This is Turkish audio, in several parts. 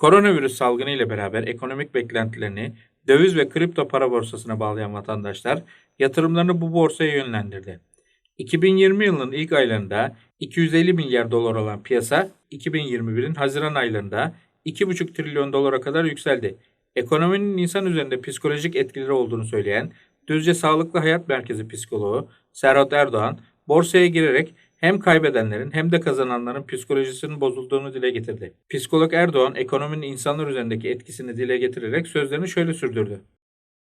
Koronavirüs salgını ile beraber ekonomik beklentilerini döviz ve kripto para borsasına bağlayan vatandaşlar yatırımlarını bu borsaya yönlendirdi. 2020 yılının ilk aylarında 250 milyar dolar olan piyasa 2021'in Haziran aylarında 2,5 trilyon dolara kadar yükseldi. Ekonominin insan üzerinde psikolojik etkileri olduğunu söyleyen Düzce Sağlıklı Hayat Merkezi psikoloğu Serhat Erdoğan borsaya girerek hem kaybedenlerin hem de kazananların psikolojisinin bozulduğunu dile getirdi. Psikolog Erdoğan ekonominin insanlar üzerindeki etkisini dile getirerek sözlerini şöyle sürdürdü.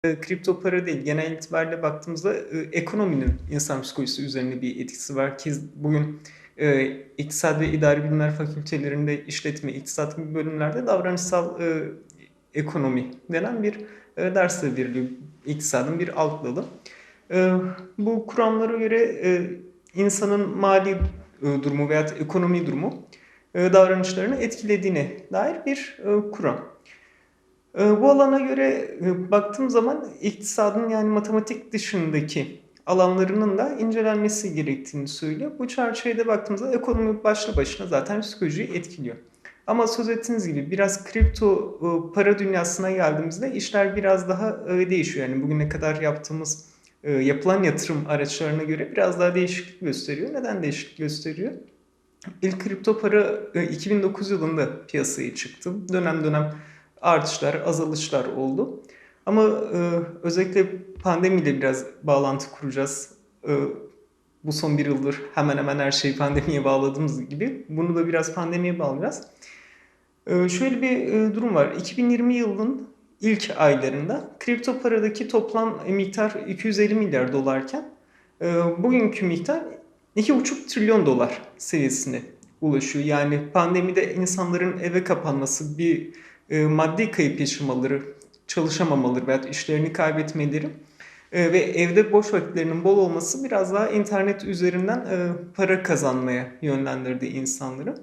E, kripto para değil. Genel itibariyle baktığımızda e, ekonominin insan psikolojisi üzerine bir etkisi var ki bugün e, iktisat ve idari bilimler fakültelerinde işletme, iktisat gibi bölümlerde davranışsal e, ekonomi denen bir e, ders de veriliyor. İktisadın bir alt dalı. E, bu kuramlara göre e, insanın mali e, durumu veya ekonomi durumu e, davranışlarını etkilediğine dair bir e, kuram. Bu alana göre baktığım zaman iktisadın yani matematik dışındaki alanlarının da incelenmesi gerektiğini söylüyor. Bu çerçevede baktığımızda ekonomi başlı başına zaten psikolojiyi etkiliyor. Ama söz ettiğiniz gibi biraz kripto para dünyasına geldiğimizde işler biraz daha değişiyor. Yani bugüne kadar yaptığımız e, yapılan yatırım araçlarına göre biraz daha değişiklik gösteriyor. Neden değişiklik gösteriyor? İlk kripto para e, 2009 yılında piyasaya çıktı. Dönem dönem artışlar, azalışlar oldu. Ama e, özellikle pandemiyle biraz bağlantı kuracağız. E, bu son bir yıldır hemen hemen her şeyi pandemiye bağladığımız gibi bunu da biraz pandemiye bağlayacağız. E, şöyle bir e, durum var. 2020 yılının ilk aylarında kripto paradaki toplam miktar 250 milyar dolarken e, bugünkü miktar 2,5 trilyon dolar seviyesine ulaşıyor. Yani pandemide insanların eve kapanması, bir e, maddi kayıp yaşamaları, çalışamamaları veya işlerini kaybetmeleri e, ve evde boş vakitlerinin bol olması biraz daha internet üzerinden para kazanmaya yönlendirdi insanları.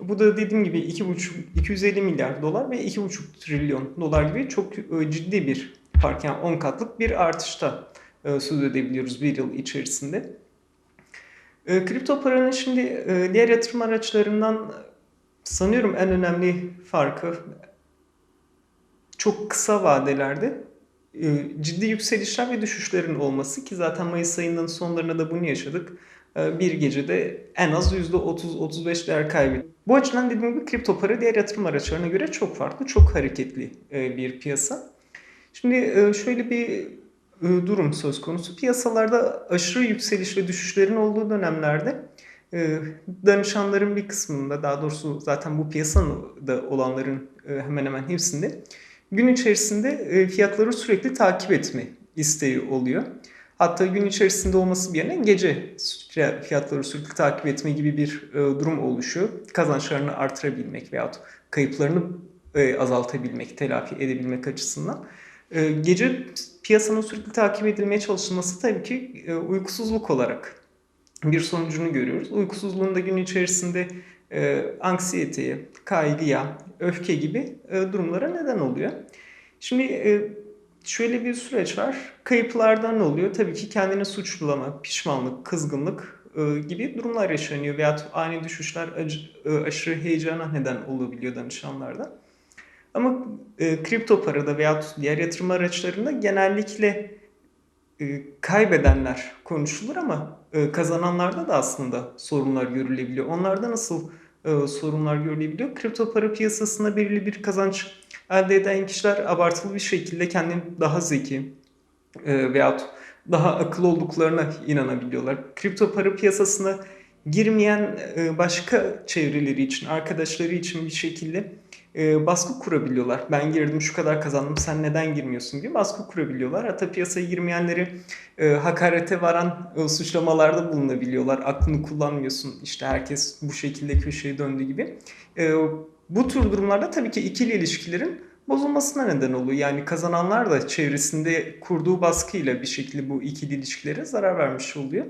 Bu da dediğim gibi 2,5 250 milyar dolar ve 2,5 trilyon dolar gibi çok e, ciddi bir fark yani 10 katlık bir artışta e, söz edebiliyoruz bir yıl içerisinde. E, kripto paranın şimdi diğer yatırım araçlarından sanıyorum en önemli farkı çok kısa vadelerde ciddi yükselişler ve düşüşlerin olması ki zaten Mayıs ayının sonlarında da bunu yaşadık. E, Bir gecede en az %30-35 değer kaybetti. Bu açıdan dediğim gibi kripto para diğer yatırım araçlarına göre çok farklı, çok hareketli e, bir piyasa. Şimdi e, şöyle bir e, durum söz konusu. Piyasalarda aşırı yükseliş ve düşüşlerin olduğu dönemlerde danışanların bir kısmında daha doğrusu zaten bu piyasada olanların e, hemen hemen hepsinde gün içerisinde fiyatları sürekli takip etme isteği oluyor. Hatta gün içerisinde olması yerine gece fiyatları sürekli takip etme gibi bir e, durum oluşuyor. Kazançlarını artırabilmek veyahut kayıplarını e, azaltabilmek, telafi edebilmek açısından. E, gece piyasanın sürekli takip edilmeye çalışılması tabii ki uykusuzluk olarak bir sonucunu görüyoruz. Uykusuzluğun da gün içerisinde e, anksiyeteye, kaygıya, öfke gibi e, durumlara neden oluyor. Şimdi e, şöyle bir süreç var. Kayıplardan ne oluyor? Tabii ki kendini suçlulama, pişmanlık, kızgınlık e, gibi durumlar yaşanıyor. Veyahut ani düşüşler e, aşırı heyecana neden olabiliyor danışanlarda. Ama e, kripto parada veyahut diğer yatırım araçlarında genellikle kaybedenler konuşulur ama kazananlarda da aslında sorunlar görülebiliyor. Onlarda nasıl e, sorunlar görülebiliyor? Kripto para piyasasında belirli bir kazanç elde eden kişiler abartılı bir şekilde kendini daha zeki e, veyahut daha akıllı olduklarına inanabiliyorlar. Kripto para piyasasına girmeyen e, başka çevreleri için, arkadaşları için bir şekilde e, baskı kurabiliyorlar. Ben girdim şu kadar kazandım sen neden girmiyorsun gibi baskı kurabiliyorlar. Hatta piyasaya girmeyenleri e, hakarete varan e, suçlamalarda bulunabiliyorlar. Aklını kullanmıyorsun işte herkes bu şekilde köşeye döndü gibi. E, bu tür durumlarda tabii ki ikili ilişkilerin bozulmasına neden oluyor. Yani kazananlar da çevresinde kurduğu baskıyla bir şekilde bu ikili ilişkilere zarar vermiş oluyor.